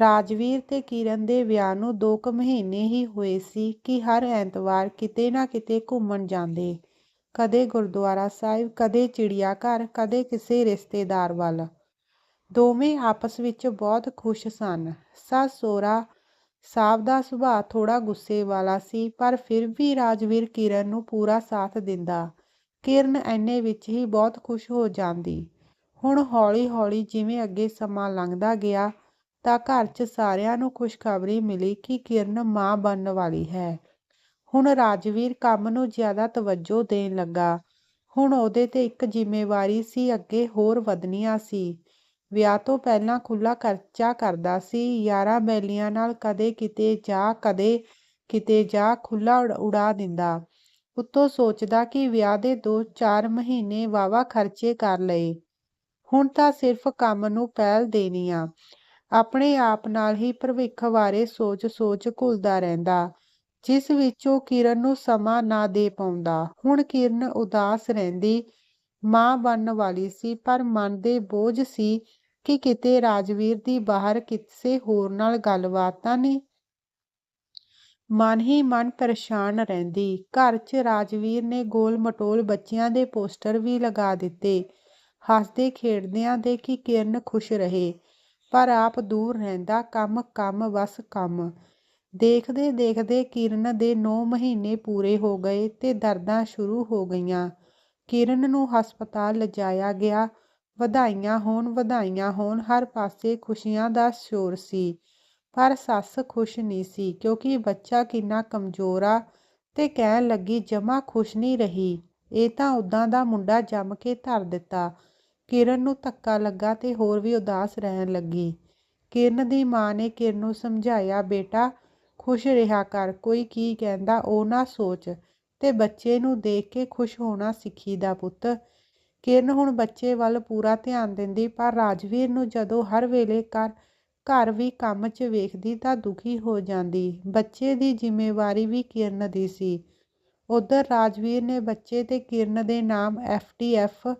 ਰਾਜਵੀਰ ਤੇ ਕਿਰਨ ਦੇ ਵਿਆਹ ਨੂੰ ਦੋ ਕੁ ਮਹੀਨੇ ਹੀ ਹੋਏ ਸੀ ਕਿ ਹਰ ਐਤਵਾਰ ਕਿਤੇ ਨਾ ਕਿਤੇ ਘੁੰਮਣ ਜਾਂਦੇ। ਕਦੇ ਗੁਰਦੁਆਰਾ ਸਾਹਿਬ, ਕਦੇ ਚਿੜੀਆ ਘਰ ਕਦੇ ਕਿਸੇ ਰਿਸ਼ਤੇਦਾਰ ਵੱਲ। ਦੋਵੇਂ ਆਪਸ ਵਿੱਚ ਬਹੁਤ ਖੁਸ਼ ਸਨ। ਸੱਸ ਸੋਹਰਾ ਸਾਹਿਬ ਦਾ ਸੁਭਾਅ ਥੋੜਾ ਗੁੱਸੇ ਵਾਲਾ ਸੀ, ਪਰ ਫਿਰ ਵੀ ਰਾਜਵੀਰ ਕਿਰਨ ਨੂੰ ਪੂਰਾ ਸਾਥ ਦਿੰਦਾ। ਕਿਰਨ ਐਨੇ ਵਿੱਚ ਹੀ ਬਹੁਤ ਖੁਸ਼ ਹੋ ਜਾਂਦੀ। ਹੁਣ ਹੌਲੀ ਹੌਲੀ ਜਿਵੇਂ ਅੱਗੇ ਸਮਾਂ ਲੰਘਦਾ ਗਿਆ ਤਾਂ ਘਰ 'ਚ ਸਾਰਿਆਂ ਨੂੰ ਖੁਸ਼ਖਬਰੀ ਮਿਲੀ ਕਿ ਕਿਰਨ ਮਾਂ ਬਣਨ ਵਾਲੀ ਹੈ। ਹੁਣ ਰਾਜਵੀਰ ਕੰਮ ਨੂੰ ਜ਼ਿਆਦਾ ਤਵੱਜੋ ਦੇਣ ਲੱਗਾ। ਹੁਣ ਉਹਦੇ ਤੇ ਇੱਕ ਜ਼ਿੰਮੇਵਾਰੀ ਸੀ, ਅੱਗੇ ਹੋਰ ਵਧਣੀਆਂ ਸੀ। ਵਿਆਹ ਤੋਂ ਪਹਿਲਾਂ ਖੁੱਲਾ ਖਰਚਾ ਕਰਦਾ ਸੀ, ਯਾਰਾਂ ਬੈਲੀਆਂ ਨਾਲ ਕਦੇ ਕਿਤੇ ਜਾ, ਕਦੇ ਕਿਤੇ ਜਾ ਖੁੱਲਾ ਉਡਾ ਦਿੰਦਾ। ਉੱਤੋਂ ਸੋਚਦਾ ਕਿ ਵਿਆਹ ਦੇ 2-4 ਮਹੀਨੇ ਵਾਵਾ ਖਰਚੇ ਕਰ ਲਏ। ਹੁਣ ਤਾਂ ਸਿਰਫ ਕੰਮ ਨੂੰ ਪਹਿਲ ਦੇਣੀ ਆ। ਆਪਣੇ ਆਪ ਨਾਲ ਹੀ ਭਵਿੱਖ ਬਾਰੇ ਸੋਚ-ਸੋਚ ਘੁਲਦਾ ਰਹਿੰਦਾ, ਜਿਸ ਵਿੱਚ ਉਹ ਕਿਰਨ ਨੂੰ ਸਮਾਂ ਨਾ ਦੇ ਪਾਉਂਦਾ। ਹੁਣ ਕਿਰਨ ਉਦਾਸ ਰਹਿੰਦੀ ਮਾਂ ਬਣਨ ਵਾਲੀ ਸੀ, ਪਰ ਮਨ ਦੇ ਬੋਝ ਸੀ ਕਿ ਕਿਤੇ ਰਾਜਵੀਰ ਦੀ ਬਾਹਰ ਕਿਸੇ ਹੋਰ ਨਾਲ ਗੱਲਬਾਤ ਤਾਂ ਨਹੀਂ। ਮਨ ਹੀ ਮਨ ਪਰੇਸ਼ਾਨ ਰਹਿੰਦੀ। ਘਰ 'ਚ ਰਾਜਵੀਰ ਨੇ ਗੋਲ ਮਟੋਲ ਬੱਚਿਆਂ ਦੇ ਪੋਸਟਰ ਵੀ ਲਗਾ ਦਿੱਤੇ। ਹੱਸਦੇ ਖੇਡਦਿਆਂ ਦੇ ਕਿ ਕਿਰਨ ਖੁਸ਼ ਰਹੇ। ਪਰ ਆਪ ਦੂਰ ਰਹਿੰਦਾ, ਕੰਮ ਕੰਮ, ਬਸ ਕੰਮ। ਦੇਖਦੇ ਦੇਖਦੇ ਕਿਰਨ ਦੇ 9 ਮਹੀਨੇ ਪੂਰੇ ਹੋ ਗਏ ਤੇ ਦਰਦਾਂ ਸ਼ੁਰੂ ਹੋ ਗਈਆਂ। ਕਿਰਨ ਨੂੰ ਹਸਪਤਾਲ ਲਿਜਾਇਆ ਗਿਆ। ਵਧਾਈਆਂ ਹੋਣ ਵਧਾਈਆਂ ਹੋਣ, ਹਰ ਪਾਸੇ ਖੁਸ਼ੀਆਂ ਦਾ ਸ਼ੋਰ ਸੀ। ਪਰ ਸੱਸ ਖੁਸ਼ ਨਹੀਂ ਸੀ ਕਿਉਂਕਿ ਬੱਚਾ ਕਿੰਨਾ ਕਮਜ਼ੋਰ ਆ ਤੇ ਕਹਿਣ ਲੱਗੀ, ਜਮਾ ਖੁਸ਼ ਨਹੀਂ ਰਹੀ। ਇਹ ਤਾਂ ਉਦਾਂ ਦਾ ਮੁੰਡਾ ਜੰਮ ਕੇ ਧਰ ਦਿੱਤਾ। ਕਿਰਨ ਨੂੰ ਧੱਕਾ ਲੱਗਾ ਤੇ ਹੋਰ ਵੀ ਉਦਾਸ ਰਹਿਣ ਲੱਗੀ। ਕਿਰਨ ਦੀ ਮਾਂ ਨੇ ਕਿਰਨ ਨੂੰ ਸਮਝਾਇਆ, ਬੇਟਾ, ਖੁਸ਼ ਰਿਹਾ ਕਰ, ਕੋਈ ਕੀ ਕਹਿੰਦਾ ਉਹ ਨਾ ਸੋਚ ਤੇ ਬੱਚੇ ਨੂੰ ਦੇਖ ਕੇ ਖੁਸ਼ ਹੋਣਾ ਸਿੱਖੀ ਦਾ ਪੁੱਤ। ਕਿਰਨ ਹੁਣ ਬੱਚੇ ਵੱਲ ਪੂਰਾ ਧਿਆਨ ਦਿੰਦੀ, ਪਰ ਰਾਜਵੀਰ ਨੂੰ ਜਦੋਂ ਹਰ ਵੇਲੇ ਕਰ ਘਰ ਵੀ ਕੰਮ 'ਚ ਵੇਖਦੀ ਤਾਂ ਦੁਖੀ ਹੋ ਜਾਂਦੀ। ਬੱਚੇ ਦੀ ਜ਼ਿੰਮੇਵਾਰੀ ਵੀ ਕਿਰਨ ਦੀ ਸੀ। ਉਧਰ ਰਾਜਵੀਰ ਨੇ ਬੱਚੇ ਤੇ ਕਿਰਨ ਦੇ ਨਾਮ ਐਫ ਟੀ ਐਫਟੀਐਫ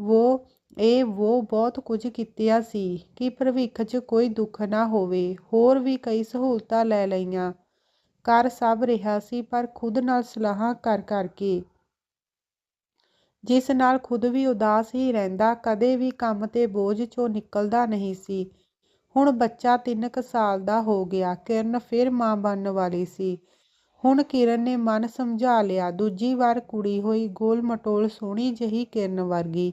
ਉਹ ਇਹ ਉਹ ਬਹੁਤ ਕੁਝ ਕੀਤਿਆ ਸੀ ਕਿ ਭਵਿੱਖ 'ਚ ਕੋਈ ਦੁੱਖ ਨਾ ਹੋਵੇ, ਹੋਰ ਵੀ ਕਈ ਸਹੂਲਤਾਂ ਲੈ ਲਈਆਂ। ਕਰ ਸਭ ਰਿਹਾ ਸੀ, ਪਰ ਖੁਦ ਨਾਲ ਸਲਾਹਾਂ ਕਰ ਕਰਕੇ। ਜਿਸ ਨਾਲ ਖੁਦ ਵੀ ਉਦਾਸ ਹੀ ਰਹਿੰਦਾ, ਕਦੇ ਵੀ ਕੰਮ ਤੇ ਬੋਝ 'ਚੋਂ ਨਿਕਲਦਾ ਨਹੀਂ ਸੀ। ਹੁਣ ਬੱਚਾ 3 ਕੁ ਸਾਲ ਦਾ ਹੋ ਗਿਆ, ਕਿਰਨ ਫਿਰ ਮਾਂ ਬਣਨ ਵਾਲੀ ਸੀ। ਹੁਣ ਕਿਰਨ ਨੇ ਮਨ ਸਮਝਾ ਲਿਆ, ਦੂਜੀ ਵਾਰ ਕੁੜੀ ਹੋਈ, ਗੋਲ ਮਟੋਲ ਸੋਹਣੀ ਜਹੀ ਕਿਰਨ ਵਰਗੀ।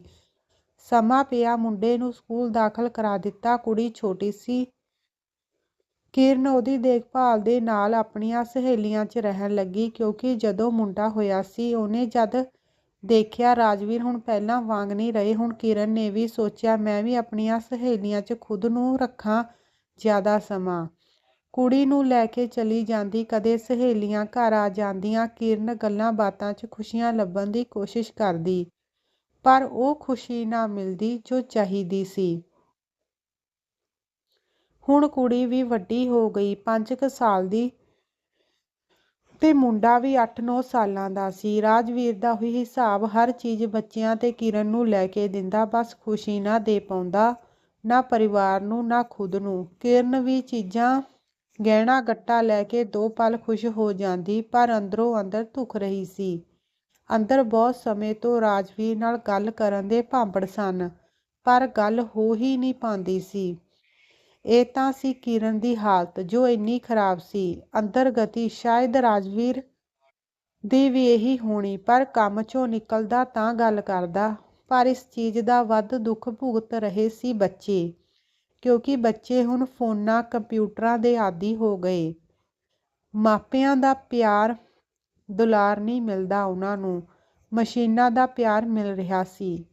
ਸਮਾਂ ਪਿਆ ਮੁੰਡੇ ਨੂੰ ਸਕੂਲ ਦਾਖਲ ਕਰਾ ਦਿੱਤਾ। ਕੁੜੀ ਛੋਟੀ ਸੀ। ਕਿਰਨ ਉਹਦੀ ਦੇਖਭਾਲ ਦੇ ਨਾਲ ਆਪਣੀਆਂ ਸਹੇਲੀਆਂ 'ਚ ਰਹਿਣ ਲੱਗੀ ਕਿਉਂਕਿ ਜਦੋਂ ਮੁੰਡਾ ਹੋਇਆ ਸੀ, ਉਹਨੇ ਜਦ ਦੇਖਿਆ ਰਾਜਵੀਰ ਹੁਣ ਪਹਿਲਾਂ ਵਾਂਗ ਨਹੀਂ ਰਹੇ, ਹੁਣ ਕਿਰਨ ਨੇ ਵੀ ਸੋਚਿਆ, ਮੈਂ ਵੀ ਆਪਣੀਆਂ ਸਹੇਲੀਆਂ 'ਚ ਖੁਦ ਨੂੰ ਰੱਖਾਂ ਜ਼ਿਆਦਾ ਸਮਾਂ। ਕੁੜੀ ਨੂੰ ਲੈ ਕੇ ਚਲੀ ਜਾਂਦੀ, ਕਦੇ ਸਹੇਲੀਆਂ ਘਰ ਆ ਜਾਂਦੀਆਂ, ਕਿਰਨ ਗੱਲਾਂ ਬਾਤਾਂ 'ਚ ਖੁਸ਼ੀਆਂ ਲੱਭਣ ਦੀ ਕੋਸ਼ਿਸ਼ ਕਰਦੀ। ਪਰ ਉਹ ਖੁਸ਼ੀ ਨਾ ਮਿਲਦੀ ਜੋ ਚਾਹੀਦੀ ਸੀ। ਹੁਣ ਕੁੜੀ ਵੀ ਵੱਡੀ ਹੋ ਗਈ 5 ਸਾਲ ਦੀ ਤੇ ਮੁੰਡਾ ਵੀ 8-9 ਸਾਲਾਂ ਦਾ ਸੀ। ਰਾਜਵੀਰ ਦਾ ਉਹੀ ਹਿਸਾਬ ਹਰ ਚੀਜ਼ ਬੱਚਿਆਂ ਤੇ ਕਿਰਨ ਨੂੰ ਲੈ ਕੇ ਦਿੰਦਾ, ਬਸ ਖੁਸ਼ੀ ਨਾ ਦੇ ਪਾਉਂਦਾ, ਨਾ ਪਰਿਵਾਰ ਨੂੰ, ਨਾ ਖੁਦ ਨੂੰ। ਕਿਰਨ ਵੀ ਚੀਜ਼ਾਂ ਗਹਿਣਾ ਗੱਟਾ ਲੈ ਕੇ ਦੋ ਪਲ ਖੁਸ਼ ਹੋ ਜਾਂਦੀ, ਪਰ ਅੰਦਰੋਂ ਅੰਦਰ ਧੁਖ ਰਹੀ ਸੀ। ਅੰਦਰ ਬਹੁਤ ਸਮੇਂ ਤੋਂ ਰਾਜਵੀਰ ਨਾਲ ਗੱਲ ਕਰਨ ਦੇ ਭਾਂਬੜ ਸਨ, ਪਰ ਗੱਲ ਹੋ ਹੀ ਨਹੀਂ ਪਾਉਂਦੀ ਸੀ। ਇਹ ਤਾਂ ਸੀ ਕਿਰਨ ਦੀ ਹਾਲਤ, ਜੋ ਇੰਨੀ ਖਰਾਬ ਸੀ। ਅੰਦਰ ਗਤੀ ਸ਼ਾਇਦ ਰਾਜਵੀਰ ਦੀ ਵੀ ਇਹੀ ਹੋਣੀ, ਪਰ ਕੰਮ 'ਚੋਂ ਨਿਕਲਦਾ ਤਾਂ ਗੱਲ ਕਰਦਾ, ਪਰ ਇਸ ਚੀਜ਼ ਦਾ ਵੱਧ ਦੁੱਖ ਭੁਗਤ ਰਹੇ ਸੀ ਬੱਚੇ, ਕਿਉਂਕਿ ਬੱਚੇ ਹੁਣ ਫੋਨਾਂ, ਕੰਪਿਊਟਰਾਂ ਦੇ ਆਦੀ ਹੋ ਗਏ। ਮਾਪਿਆਂ ਦਾ ਪਿਆਰ ਦੁਲਾਰ ਨਹੀਂ ਮਿਲਦਾ ਉਹਨਾਂ ਨੂੰ। ਮਸ਼ੀਨਾਂ ਦਾ ਪਿਆਰ ਮਿਲ ਰਿਹਾ ਸੀ।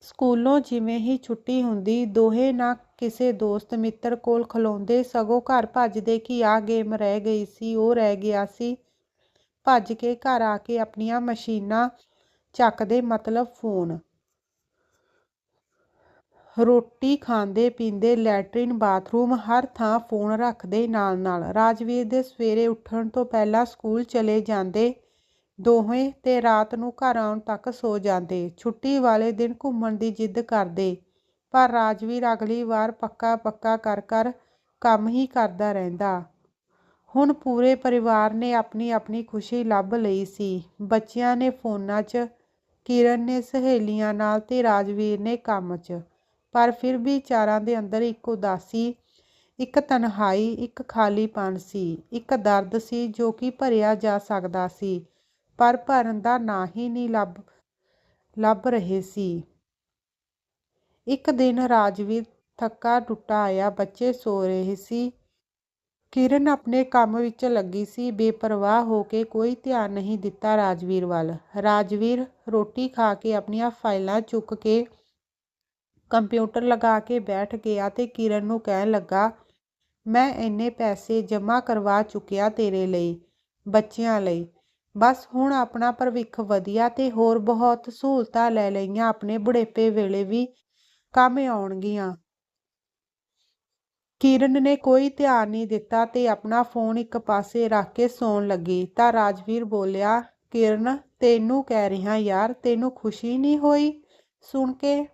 ਸਕੂਲੋਂ ਜਿਵੇਂ ਹੀ ਛੁੱਟੀ ਹੁੰਦੀ, ਦੋਹੇ ਨਾ ਕਿਸੇ ਦੋਸਤ ਮਿੱਤਰ ਕੋਲ ਖਲੋਂਦੇ ਸਗੋਂ ਘਰ ਭੱਜਦੇ ਕਿ ਆਹ ਗੇਮ ਰਹਿ ਗਈ ਸੀ, ਉਹ ਰਹਿ ਗਿਆ ਸੀ। ਭੱਜ ਕੇ ਘਰ ਆ ਕੇ ਆਪਣੀਆਂ ਮਸ਼ੀਨਾਂ ਚੱਕਦੇ ਮਤਲਬ ਫੋਨ। ਰੋਟੀ ਖਾਂਦੇ, ਪੀਂਦੇ, ਲੈਟਰਿਨ, ਬਾਥਰੂਮ ਹਰ ਥਾਂ ਫੋਨ ਰੱਖਦੇ ਨਾਲ ਨਾਲ। ਰਾਜਵੀਰ ਦੇ ਸਵੇਰੇ ਉੱਠਣ ਤੋਂ ਪਹਿਲਾਂ ਸਕੂਲ ਚਲੇ ਜਾਂਦੇ ਦੋਵੇਂ ਤੇ ਰਾਤ ਨੂੰ ਘਰ ਆਉਣ ਤੱਕ ਸੋ ਜਾਂਦੇ। ਛੁੱਟੀ ਵਾਲੇ ਦਿਨ ਘੁੰਮਣ ਦੀ ਜਿੱਦ ਕਰਦੇ, ਪਰ ਰਾਜਵੀਰ ਅਗਲੀ ਵਾਰ ਪੱਕਾ ਪੱਕਾ ਕਰ ਕਰ ਕੰਮ ਹੀ ਕਰਦਾ ਰਹਿੰਦਾ। ਹੁਣ ਪੂਰੇ ਪਰਿਵਾਰ ਨੇ ਆਪਣੀ ਆਪਣੀ ਖੁਸ਼ੀ ਲੱਭ ਲਈ ਸੀ। ਬੱਚਿਆਂ ਨੇ ਫੋਨਾਂ 'ਚ ਕਿਰਨ ਨੇ ਸਹੇਲੀਆਂ ਨਾਲ ਤੇ ਰਾਜਵੀਰ ਨੇ ਕੰਮ 'ਚ। ਪਰ ਫਿਰ ਵੀ ਚਾਰਾਂ ਦੇ ਅੰਦਰ ਇੱਕ ਉਦਾਸੀ, ਇੱਕ ਤਨਹਾਈ, ਇੱਕ ਖਾਲੀਪਨ ਸੀ, ਇੱਕ ਦਰਦ ਸੀ ਜੋ ਕਿ ਭਰਿਆ ਜਾ ਸਕਦਾ ਸੀ, ਪਰ ਭਰਨ ਦਾ ਨਾਂ ਹੀ ਨਹੀਂ ਲੱਭ ਲੱਭ ਰਹੇ ਸੀ। ਇੱਕ ਦਿਨ ਰਾਜਵੀਰ ਥੱਕਾ ਟੁੱਟਾ ਆਇਆ, ਬੱਚੇ ਸੋ ਰਹੇ ਸੀ। ਕਿਰਨ ਆਪਣੇ ਕੰਮ ਵਿੱਚ ਲੱਗੀ ਸੀ, ਬੇਪਰਵਾਹ ਹੋ ਕੇ ਕੋਈ ਧਿਆਨ ਨਹੀਂ ਦਿੱਤਾ ਰਾਜਵੀਰ ਵੱਲ। ਰਾਜਵੀਰ ਰੋਟੀ ਖਾ ਕੇ ਆਪਣੀਆਂ ਫਾਈਲਾਂ ਚੁੱਕ ਕੇ ਕੰਪਿਊਟਰ ਲਗਾ ਕੇ ਬੈਠ ਗਿਆ ਤੇ ਕਿਰਨ ਨੂੰ ਕਹਿਣ ਲੱਗਾ, ਮੈਂ ਇੰਨੇ ਪੈਸੇ ਜਮ੍ਹਾਂ ਕਰਵਾ ਚੁੱਕਿਆ ਤੇਰੇ ਲਈ, ਬੱਚਿਆਂ ਲਈ। ਬਸ ਹੁਣ ਆਪਣਾ ਭਵਿੱਖ ਵਧੀਆ ਤੇ ਹੋਰ ਬਹੁਤ ਸਹੂਲਤਾਂ ਲੈ ਲਈਆਂ, ਆਪਣੇ ਬੁਢੇਪੇ ਵੇਲੇ ਵੀ ਕੰਮ ਆਉਣਗੀਆਂ। ਕਿਰਨ ਨੇ ਕੋਈ ਧਿਆਨ ਨਹੀਂ ਦਿੱਤਾ ਤੇ ਆਪਣਾ ਫੋਨ ਇੱਕ ਪਾਸੇ ਰੱਖ ਕੇ ਸੌਣ ਲੱਗੀ। ਤਾਂ ਰਾਜਵੀਰ ਬੋਲਿਆ, ਕਿਰਨ, ਤੈਨੂੰ ਕਹਿ ਰਿਹਾ, ਯਾਰ, ਤੈਨੂੰ ਖੁਸ਼ੀ ਨਹੀਂ ਹੋਈ? ਸੁਣ ਕੇ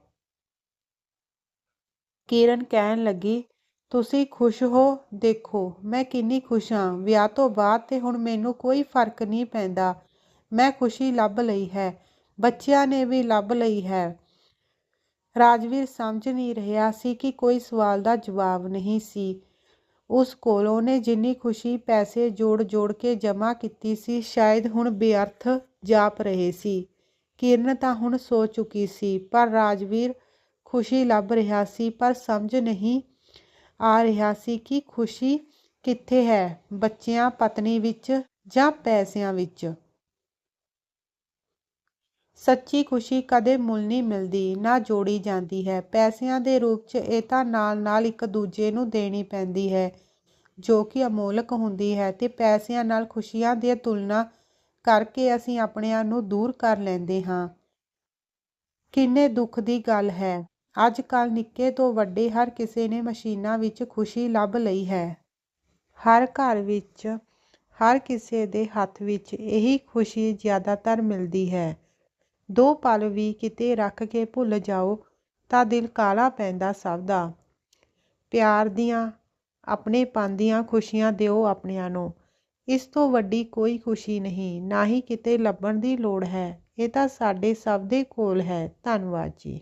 ਕਿਰਨ ਕਹਿਣ ਲੱਗੀ, ਤੁਸੀਂ ਖੁਸ਼ ਹੋ? ਦੇਖੋ, ਮੈਂ ਕਿੰਨੀ ਖੁਸ਼ ਹਾਂ। ਵਿਆਹ ਤੋਂ ਬਾਅਦ ਤੇ ਹੁਣ ਮੈਨੂੰ ਕੋਈ ਫ਼ਰਕ ਨਹੀਂ ਪੈਂਦਾ। ਮੈਂ ਖੁਸ਼ੀ ਲੱਭ ਲਈ ਹੈ। ਬੱਚਿਆਂ ਨੇ ਵੀ ਲੱਭ ਲਈ ਹੈ। ਰਾਜਵੀਰ ਸਮਝ ਨਹੀਂ ਰਿਹਾ ਸੀ ਕਿ ਕੋਈ ਸਵਾਲ ਦਾ ਜਵਾਬ ਨਹੀਂ ਸੀ। ਉਸ ਕੋਲ ਉਹਨੇ ਜਿੰਨੀ ਖੁਸ਼ੀ ਪੈਸੇ ਜੋੜ ਜੋੜ ਕੇ ਜਮ੍ਹਾਂ ਕੀਤੀ ਸੀ, ਸ਼ਾਇਦ ਹੁਣ ਬੇਅਰਥ ਜਾਪ ਰਹੇ ਸੀ। ਕਿਰਨ ਤਾਂ ਹੁਣ ਸੋ ਚੁੱਕੀ ਸੀ, ਪਰ ਰਾਜਵੀਰ ਖੁਸ਼ੀ ਲੱਭ ਰਿਹਾ ਸੀ, ਪਰ ਸਮਝ ਨਹੀਂ ਆ ਰਿਹਾ ਸੀ ਕਿ ਖੁਸ਼ੀ ਕਿੱਥੇ ਹੈ, ਬੱਚਿਆਂ, ਪਤਨੀ ਵਿੱਚ ਜਾਂ ਪੈਸਿਆਂ ਵਿੱਚ। ਸੱਚੀ ਖੁਸ਼ੀ ਕਦੇ ਮੁੱਲ ਨਹੀਂ ਮਿਲਦੀ, ਨਾ ਜੋੜੀ ਜਾਂਦੀ ਹੈ। ਪੈਸਿਆਂ ਦੇ ਰੂਪ 'ਚ ਇਹ ਤਾਂ ਨਾਲ ਨਾਲ ਇੱਕ ਦੂਜੇ ਨੂੰ ਦੇਣੀ ਪੈਂਦੀ ਹੈ, ਜੋ ਕਿ ਅਮੋਲਕ ਹੁੰਦੀ ਹੈ ਤੇ ਪੈਸਿਆਂ ਨਾਲ ਖੁਸ਼ੀਆਂ ਦੀ ਤੁਲਨਾ ਕਰਕੇ ਅਸੀਂ ਆਪਣਿਆਂ ਨੂੰ ਦੂਰ ਕਰ ਲੈਂਦੇ ਹਾਂ। ਕਿੰਨੇ ਦੁੱਖ ਦੀ ਗੱਲ ਹੈ। ਅੱਜ ਕੱਲ ਨਿੱਕੇ ਤੋਂ ਵੱਡੇ ਹਰ ਕਿਸੇ ਨੇ ਮਸ਼ੀਨਾਂ ਵਿੱਚ ਖੁਸ਼ੀ ਲੱਭ ਲਈ ਹੈ। ਹਰ ਘਰ ਵਿੱਚ, ਹਰ ਕਿਸੇ ਦੇ ਹੱਥ ਵਿੱਚ ਇਹੀ ਖੁਸ਼ੀ ਜ਼ਿਆਦਾਤਰ ਮਿਲਦੀ ਹੈ। ਦੋ ਪਲ ਵੀ ਕਿਤੇ ਰੱਖ ਕੇ ਭੁੱਲ ਜਾਓ ਤਾਂ ਦਿਲ ਕਾਲਾ ਪੈਂਦਾ ਸਭ ਦਾ। ਪਿਆਰ ਦੀਆਂ, ਆਪਣੇ ਦੀਆਂ ਖੁਸ਼ੀਆਂ ਦਿਓ ਆਪਣਿਆਂ ਨੂੰ। ਇਸ ਤੋਂ ਵੱਡੀ ਕੋਈ ਖੁਸ਼ੀ ਨਹੀਂ, ਨਾ ਹੀ ਕਿਤੇ ਲੱਭਣ ਦੀ ਲੋੜ ਹੈ। ਇਹ ਤਾਂ ਸਾਡੇ ਸਭ ਦੇ ਕੋਲ ਹੈ। ਧੰਨਵਾਦ ਜੀ।